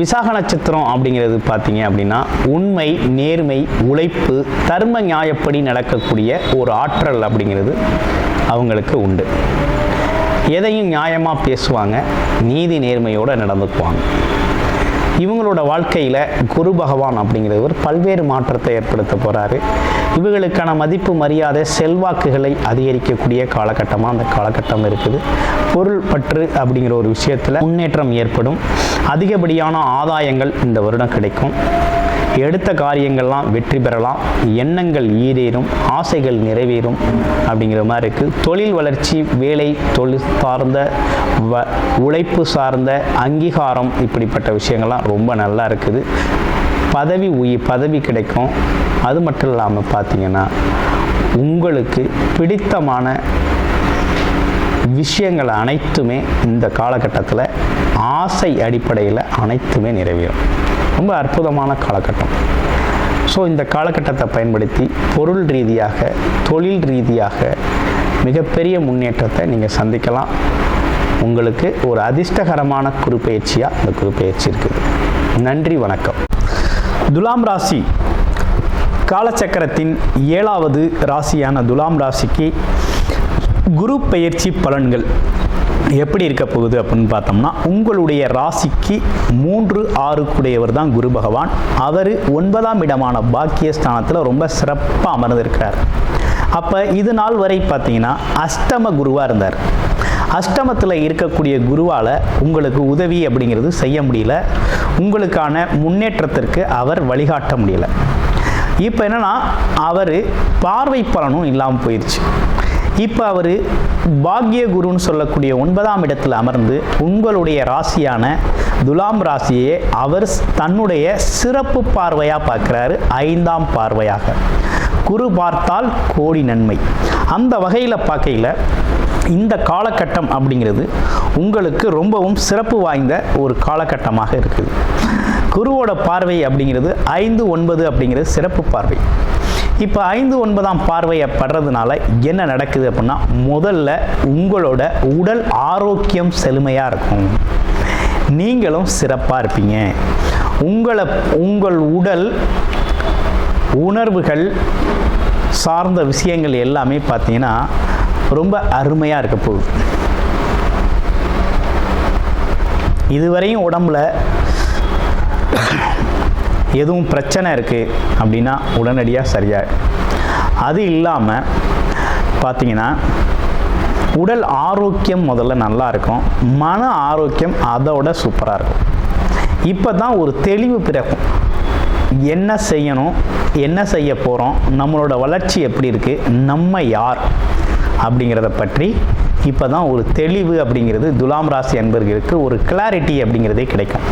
விசாக நட்சத்திரம் அப்படிங்கிறது பார்த்தீங்க அப்படின்னா உண்மை நேர்மை உழைப்பு தர்ம நியாயப்படி நடக்கக்கூடிய ஒரு ஆற்றல் அப்படிங்கிறது அவங்களுக்கு உண்டு. எதையும் நியாயமாக பேசுவாங்க நீதி நேர்மையோடு நடந்துக்குவாங்க. இவங்களோட வாழ்க்கையில் குரு பகவான் அப்படிங்கிறவர் பல்வேறு மாற்றத்தை ஏற்படுத்த போகிறாரு இவர்களுக்கான மதிப்பு மரியாதை செல்வாக்குகளை அதிகரிக்கக்கூடிய காலகட்டமாக அந்த காலகட்டம் இருக்குது. பொருள் பற்று அப்படிங்கிற ஒரு விஷயத்தில் முன்னேற்றம் ஏற்படும். அதிகப்படியான ஆதாயங்கள் இந்த வருடம் கிடைக்கும். எடுத்த காரியங்கள்லாம் வெற்றி பெறலாம். எண்ணங்கள் ஈரேறும் ஆசைகள் நிறைவேறும் அப்படிங்கிற மாதிரி இருக்குது தொழில் வளர்ச்சி வேலை தொழில் சார்ந்த வ உழைப்பு சார்ந்த அங்கீகாரம் இப்படிப்பட்ட விஷயங்கள்லாம் ரொம்ப நல்லா இருக்குது. பதவி உயிர் பதவி கிடைக்கும். அது மட்டும் இல்லாமல் பார்த்தீங்கன்னா உங்களுக்கு பிடித்தமான விஷயங்கள் அனைத்துமே இந்த காலகட்டத்தில் ஆசை அடிப்படையில் அனைத்துமே நிறைவேறும். ரொம்ப அற்புதமான காலகட்டம். ஸோ இந்த காலகட்டத்தை பயன்படுத்தி பொருள் ரீதியாக தொழில் ரீதியாக மிகப்பெரிய முன்னேற்றத்தை நீங்கள் சந்திக்கலாம். உங்களுக்கு ஒரு அதிர்ஷ்டகரமான குறுப்பெயர்ச்சியாக இந்த குறுப்பெயர்ச்சி இருக்குது. நன்றி வணக்கம். துலாம் ராசி காலச்சக்கரத்தின் ஏழாவது ராசியான துலாம் ராசிக்கு குரு பெயர்ச்சி பலன்கள் எப்படி இருக்க போகுது அப்படின்னு பார்த்தோம்னா உங்களுடைய ராசிக்கு மூன்று ஆறுக்குடையவர் தான் குரு பகவான். அவர் ஒன்பதாம் இடமான பாக்கியஸ்தானத்தில் ரொம்ப சிறப்பாக அமர்ந்திருக்கிறார். அப்போ இது நாள் வரை பார்த்தீங்கன்னா அஷ்டம குருவாக இருந்தார். அஷ்டமத்தில் இருக்கக்கூடிய குருவால் உங்களுக்கு உதவி அப்படிங்கிறது செய்ய முடியல. உங்களுக்கான முன்னேற்றத்திற்கு அவர் வழிகாட்ட முடியல. இப்போ என்னன்னா அவர் பார்வை பலனும் இல்லாமல் போயிடுச்சு இப்போ அவர் பாக்ய குருன்னு சொல்லக்கூடிய ஒன்பதாம் இடத்தில் அமர்ந்து உங்களுடைய ராசியான துலாம் ராசியை அவர் தன்னுடைய சிறப்பு பார்வையாக பார்க்குறாரு ஐந்தாம் பார்வையாக. குரு பார்த்தால் கோடி நன்மை. அந்த வகையில் பார்க்கையில் இந்த காலகட்டம் அப்படிங்கிறது உங்களுக்கு ரொம்பவும் சிறப்பு வாய்ந்த ஒரு காலகட்டமாக இருக்குது. குருவோட பார்வை அப்படிங்கிறது ஐந்து ஒன்பது அப்படிங்கிறது சிறப்பு பார்வை. இப்போ ஐந்து ஒன்பதாம் பார்வையை படுறதுனால என்ன நடக்குது அப்படின்னா முதல்ல உங்களோட உடல் ஆரோக்கியம் செழுமையாக இருக்கும். நீங்களும் சிறப்பாக இருப்பீங்க. உங்களை உங்கள் உடல் உணர்வுகள் சார்ந்த விஷயங்கள் எல்லாமே பார்த்தீங்கன்னா ரொம்ப அருமையாக இருக்க போகுது. இதுவரையும் உடம்புல எதுவும் பிரச்சனை இருக்குது அப்படின்னா உடனடியாக சரியாக அது இல்லாமல் பார்த்தீங்கன்னா உடல் ஆரோக்கியம் முதல்ல நல்லா இருக்கும். மன ஆரோக்கியம் அதோட சூப்பராக இருக்கும். இப்போ தான் ஒரு தெளிவு பிறக்கும். என்ன செய்யணும் என்ன செய்ய போகிறோம் நம்மளோட வளர்ச்சி எப்படி இருக்குது நம்ம யார்? அப்படிங்கிறத பற்றி இப்போ தான் ஒரு தெளிவு அப்படிங்கிறது துலாம் ராசி அன்பர்களுக்கு ஒரு கிளாரிட்டி அப்படிங்கிறதே கிடைக்கும்.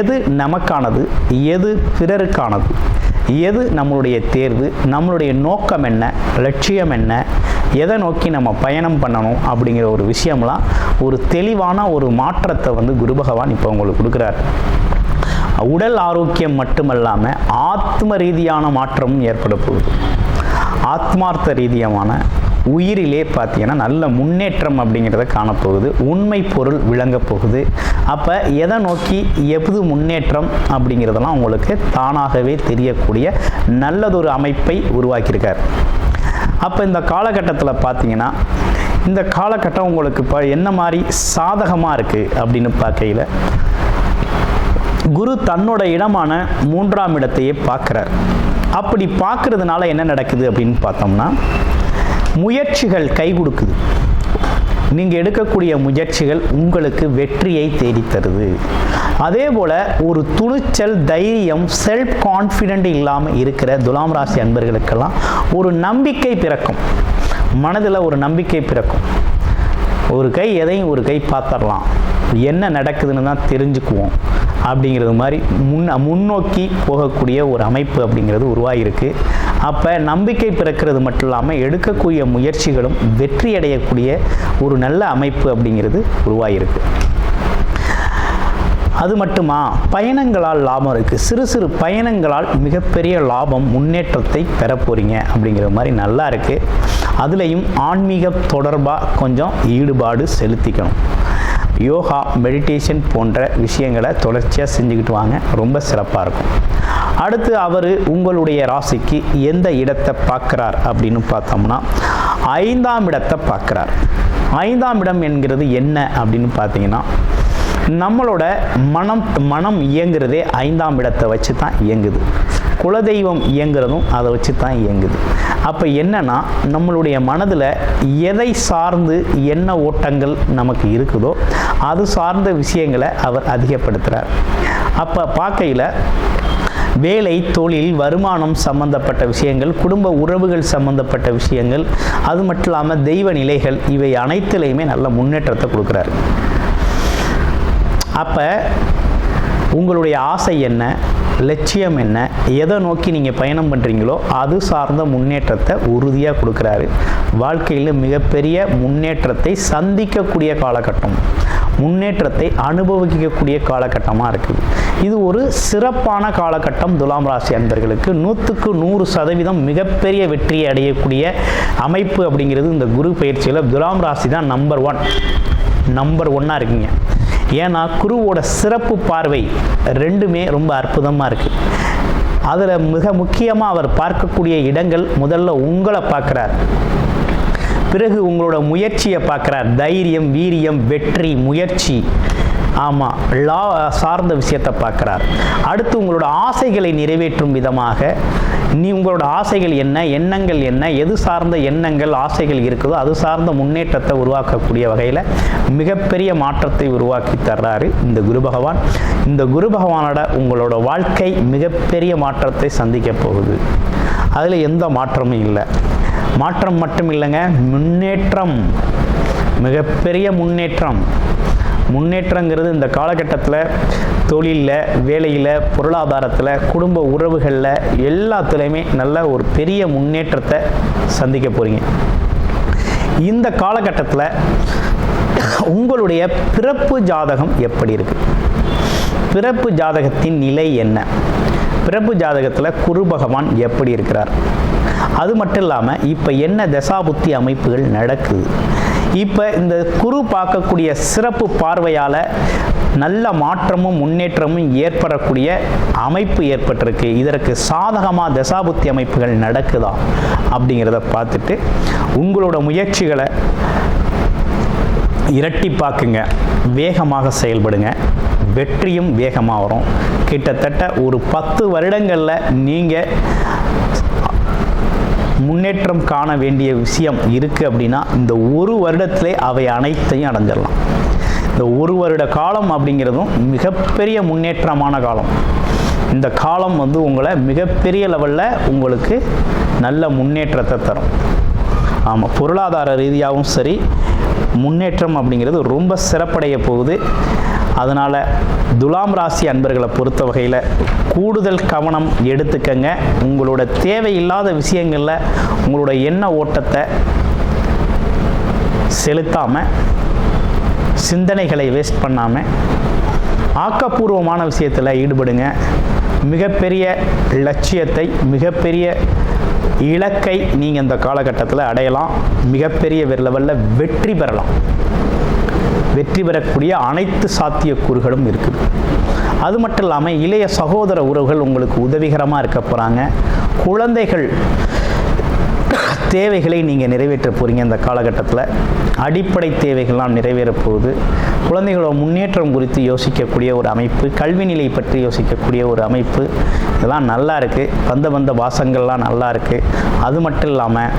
எது நமக்கானது எது பிறருக்கானது எது நம்மளுடைய தேர்வு நம்மளுடைய நோக்கம் என்ன லட்சியம் என்ன எதை நோக்கி நம்ம பயணம் பண்ணணும் அப்படிங்கிற ஒரு விஷயம்லாம் ஒரு தெளிவான ஒரு மாற்றத்தை வந்து குரு பகவான் இப்போ உங்களுக்கு கொடுக்குறாரு. உடல் ஆரோக்கியம் மட்டுமல்லாமல் ஆத்ம ரீதியான மாற்றமும் ஏற்பட போகுது. ஆத்மார்த்த ரீதியமான உயிரிலே பார்த்தீங்கன்னா நல்ல முன்னேற்றம் அப்படிங்கிறத காணப்போகுது. உண்மை பொருள் விளங்க போகுது. அப்போ எதை நோக்கி எது முன்னேற்றம் அப்படிங்கிறதெல்லாம் உங்களுக்கு தானாகவே தெரியக்கூடிய நல்லதொரு அமைப்பை உருவாக்கியிருக்கார். அப்போ இந்த காலகட்டத்தில் பார்த்தீங்கன்னா இந்த காலகட்டம் உங்களுக்கு இப்போ என்ன மாதிரி சாதகமாக இருக்குது அப்படின்னு பார்க்கையில் குரு தன்னோட இடமான மூன்றாம் இடத்தையே பார்க்குறார். அப்படி பார்க்கறதுனால என்ன நடக்குது அப்படின்னு பார்த்தோம்னா முயற்சிகள் கை கொடுக்குது. நீங்கள் எடுக்கக்கூடிய முயற்சிகள் உங்களுக்கு வெற்றியை தேடித்தருது. அதே போல் ஒரு துணிச்சல் தைரியம் செல்ஃப் கான்ஃபிடென்ட் இல்லாமல் இருக்கிற துலாம் ராசி அன்பர்களுக்கெல்லாம் ஒரு நம்பிக்கை பிறக்கும். மனதில் ஒரு நம்பிக்கை பிறக்கும். ஒரு கை எதையும் ஒரு கை பார்த்துடலாம். என்ன நடக்குதுன்னு தான் தெரிஞ்சுக்குவோம். அப்படிங்கிறது மாதிரி முன் முன்னோக்கி போகக்கூடிய ஒரு அமைப்பு அப்படிங்கிறது உருவாகிருக்கு அப்போ நம்பிக்கை பிறக்கிறது மட்டும் இல்லாமல் எடுக்கக்கூடிய முயற்சிகளும் வெற்றி அடையக்கூடிய ஒரு நல்ல அமைப்பு அப்படிங்கிறது உருவாகிருக்கு அது மட்டுமா? பயணங்களால் லாபம் இருக்குது சிறு சிறு பயணங்களால் மிகப்பெரிய லாபம் முன்னேற்றத்தை பெற போகிறீங்க அப்படிங்கிற மாதிரி நல்லா இருக்குது அதுலேயும் ஆன்மீக தொடர்பாக கொஞ்சம் ஈடுபாடு செலுத்திக்கணும். யோகா மெடிடேஷன் போன்ற விஷயங்களை தொடர்ச்சியாக செஞ்சுக்கிட்டு வாங்க. ரொம்ப சிறப்பாக இருக்கும். அடுத்து அவர் உங்களுடைய ராசிக்கு எந்த இடத்தை பார்க்குறார் அப்படின்னு பார்த்தோம்னா ஐந்தாம் இடத்தை பார்க்குறார். ஐந்தாம் இடம் என்கிறது என்ன அப்படின்னு பார்த்தீங்கன்னா நம்மளோட மனம் மனம் இயங்குறதே ஐந்தாம் இடத்தை வச்சு தான் இயங்குது. குலதெய்வம் இயங்குறதும் அதை வச்சு தான் இயங்குது. அப்போ என்னன்னா நம்மளுடைய மனதில் எதை சார்ந்து என்ன ஓட்டங்கள் நமக்கு இருக்குதோ அது சார்ந்த விஷயங்களை அவர் அதிகப்படுத்துகிறார் அப்போ பார்க்கையில் வேலை தொழில் வருமானம் சம்பந்தப்பட்ட விஷயங்கள் குடும்ப உறவுகள் சம்பந்தப்பட்ட விஷயங்கள் அது மட்டும் இல்லாமல் தெய்வ நிலைகள் இவை அனைத்துலேயுமே நல்ல முன்னேற்றத்தை கொடுக்குறாரு. அப்போ உங்களுடைய ஆசை என்ன லட்சியம் என்ன எதை நோக்கி நீங்கள் பயணம் பண்ணுறீங்களோ அது சார்ந்த முன்னேற்றத்தை உறுதியாக கொடுக்குறாரு. வாழ்க்கையில் மிகப்பெரிய முன்னேற்றத்தை சந்திக்கக்கூடிய காலகட்டம். முன்னேற்றத்தை அனுபவிக்கக்கூடிய காலகட்டமாக இருக்குது இது ஒரு சிறப்பான காலகட்டம் துலாம் ராசி அன்பர்களுக்கு. நூற்றுக்கு நூறு சதவீதம் மிகப்பெரிய வெற்றியை அடையக்கூடிய அமைப்பு அப்படிங்கிறது இந்த குரு பயிற்சியில் துலாம் ராசி தான் நம்பர் ஒன் நம்பர் ஒன்னாக இருக்கீங்க. ஏன்னா குருவோட சிறப்பு பார்வை ரெண்டுமே ரொம்ப அற்புதமாக இருக்குது அதில் மிக முக்கியமாக அவர் பார்க்கக்கூடிய இடங்கள் முதல்ல உங்களை பார்க்குறார். பிறகு உங்களோட முயற்சியை பார்க்குறார். தைரியம் வீரியம் வெற்றி முயற்சி. ஆமாம் லா சார்ந்த விஷயத்தை பார்க்குறார். அடுத்து உங்களோட ஆசைகளை நிறைவேற்றும் விதமாக நீ உங்களோட ஆசைகள் என்ன எண்ணங்கள் என்ன எது சார்ந்த எண்ணங்கள் ஆசைகள் இருக்குதோ அது சார்ந்த முன்னேற்றத்தை உருவாக்கக்கூடிய வகையில் மிகப்பெரிய மாற்றத்தை உருவாக்கி தர்றாரு இந்த குரு பகவான். இந்த குரு பகவானோட உங்களோட வாழ்க்கை மிகப்பெரிய மாற்றத்தை சந்திக்க போகுது. அதில் எந்த மாற்றமும் இல்லை. மாற்றம் மட்டும் இல்லைங்க முன்னேற்றம். மிகப்பெரிய முன்னேற்றம். முன்னேற்றங்கிறது இந்த காலகட்டத்தில் தொழிலில் வேலையில் பொருளாதாரத்தில் குடும்ப உறவுகளில் எல்லாத்துலேயுமே நல்ல ஒரு பெரிய முன்னேற்றத்தை சந்திக்க போகிறீங்க இந்த காலகட்டத்தில் உங்களுடைய பிறப்பு ஜாதகம் எப்படி இருக்குது பிறப்பு ஜாதகத்தின் நிலை என்ன? பிறப்பு ஜாதகத்தில் குரு பகவான் எப்படி இருக்கிறார்? அது மட்டும் இல்லாமல் இப்போ என்ன தசாபுத்தி அமைப்புகள் நடக்குது? இப்போ இந்த குரு பார்க்கக்கூடிய சிறப்பு பார்வையால் நல்ல மாற்றமும் முன்னேற்றமும் ஏற்படக்கூடிய அமைப்பு ஏற்பட்டிருக்கு. இதற்கு சாதகமாக தசாபுத்தி அமைப்புகள் நடக்குதா அப்படிங்கிறத பார்த்துட்டு உங்களோட முயற்சிகளை இரட்டிப்பாக்குங்க. வேகமாக செயல்படுங்க. வெற்றியும் வேகமாக வரும். கிட்டத்தட்ட ஒரு பத்து வருடங்களில் நீங்கள் முன்னேற்றம் காண வேண்டிய விஷயம் இருக்குது அப்படின்னா இந்த ஒரு வருடத்திலே அவை அனைத்தையும் அடைஞ்சிடலாம். இந்த ஒரு வருட காலம் அப்படிங்கிறதும் மிகப்பெரிய முன்னேற்றமான காலம். இந்த காலம் வந்து உங்களை மிகப்பெரிய லெவலில் உங்களுக்கு நல்ல முன்னேற்றத்தை தரும். ஆமாம் பொருளாதார ரீதியாகவும் சரி முன்னேற்றம் அப்படிங்கிறது ரொம்ப சிறப்படைய போகுது. அதனால் துலாம் ராசி அன்பர்களை பொறுத்த வகையில் கூடுதல் கவனம் எடுத்துக்கங்க. உங்களோட தேவையில்லாத விஷயங்களில் உங்களோட எண்ண ஓட்டத்தை செலுத்தாமல் சிந்தனைகளை வேஸ்ட் பண்ணாமல் ஆக்கப்பூர்வமான விஷயத்தில் ஈடுபடுங்க. மிகப்பெரிய லட்சியத்தை மிகப்பெரிய இலக்கை நீங்கள் இந்த காலகட்டத்தில் அடையலாம். மிகப்பெரிய லெவலில் வெற்றி பெறலாம். வெற்றி பெறக்கூடிய அனைத்து சாத்தியக்கூறுகளும் இருக்குது. அது மட்டும் இல்லாமல் இளைய சகோதர உறவுகள் உங்களுக்கு உதவிகரமாக இருக்க போகிறாங்க குழந்தைகள் தேவைகளை நீங்கள் நிறைவேற்ற போகிறீங்க இந்த காலகட்டத்தில். அடிப்படை தேவைகள்லாம் நிறைவேற போகுது. குழந்தைகளோட முன்னேற்றம் குறித்து யோசிக்கக்கூடிய ஒரு அமைப்பு கல்வி நிலை பற்றி யோசிக்கக்கூடிய ஒரு அமைப்பு. இதெல்லாம் நல்லா இருக்குது பந்த பந்த வாசங்கள்லாம் நல்லா இருக்குது அது மட்டும் இல்லாமல்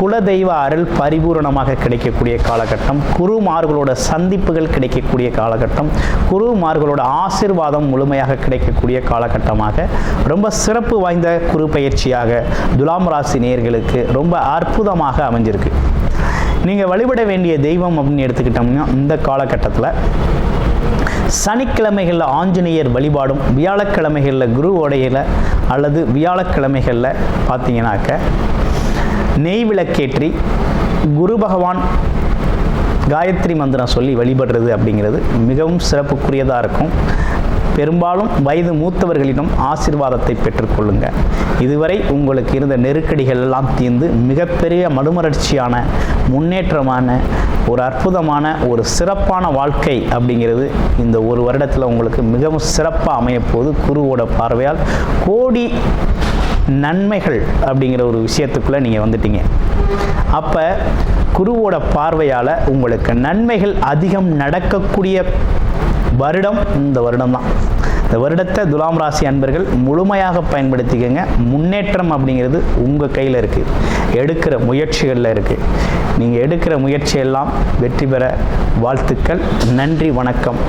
குலதெய்வ அருள் பரிபூரணமாக கிடைக்கக்கூடிய காலகட்டம் குருமார்களோட சந்திப்புகள் கிடைக்கக்கூடிய காலகட்டம் குருமார்களோட ஆசிர்வாதம் முழுமையாக கிடைக்கக்கூடிய காலகட்டமாக ரொம்ப சிறப்பு வாய்ந்த குரு பயிற்சியாக துலாம் ராசி நேர்களுக்கு ரொம்ப அற்புதமாக அமைஞ்சிருக்கு. நீங்கள் வழிபட வேண்டிய தெய்வம் அப்படின்னு எடுத்துக்கிட்டோம்னா இந்த காலகட்டத்தில் சனிக்கிழமைகளில் ஆஞ்சநேயர் வழிபாடும் வியாழக்கிழமைகளில் குரு உடையில அல்லது வியாழக்கிழமைகளில் பார்த்தீங்கன்னாக்க நெய் விளக்கேற்றி குரு பகவான் காயத்ரி மந்திரம் சொல்லி வழிபடுறது அப்படிங்கிறது மிகவும் சிறப்புக்குரியதாக இருக்கும். பெரும்பாலும் வயது மூத்தவர்களிடம் ஆசீர்வாதத்தை பெற்றுக்கொள்ளுங்க. இதுவரை உங்களுக்கு இருந்த நெருக்கடிகள் எல்லாம் தீர்ந்து மிகப்பெரிய மறுமலர்ச்சியான முன்னேற்றமான ஒரு அற்புதமான ஒரு சிறப்பான வாழ்க்கை அப்படிங்கிறது இந்த ஒரு வருடத்தில் உங்களுக்கு மிகவும் சிறப்பாக அமையப்போது குருவோட பார்வையால் கோடி நன்மைகள் அப்படிங்கிற ஒரு விஷயத்துக்குள்ளே நீங்கள் வந்துட்டீங்க. அப்போ குருவோட பார்வையால் உங்களுக்கு நன்மைகள் அதிகம் நடக்கக்கூடிய வருடம் இந்த வருடம் தான் இந்த வருடத்தை துலாம் ராசி அன்பர்கள் முழுமையாக பயன்படுத்திக்கங்க. முன்னேற்றம் அப்படிங்கிறது உங்கள் கையில் இருக்குது எடுக்கிற முயற்சிகளில் இருக்குது நீங்கள் எடுக்கிற முயற்சியெல்லாம் வெற்றி பெற வாழ்த்துக்கள். நன்றி வணக்கம்.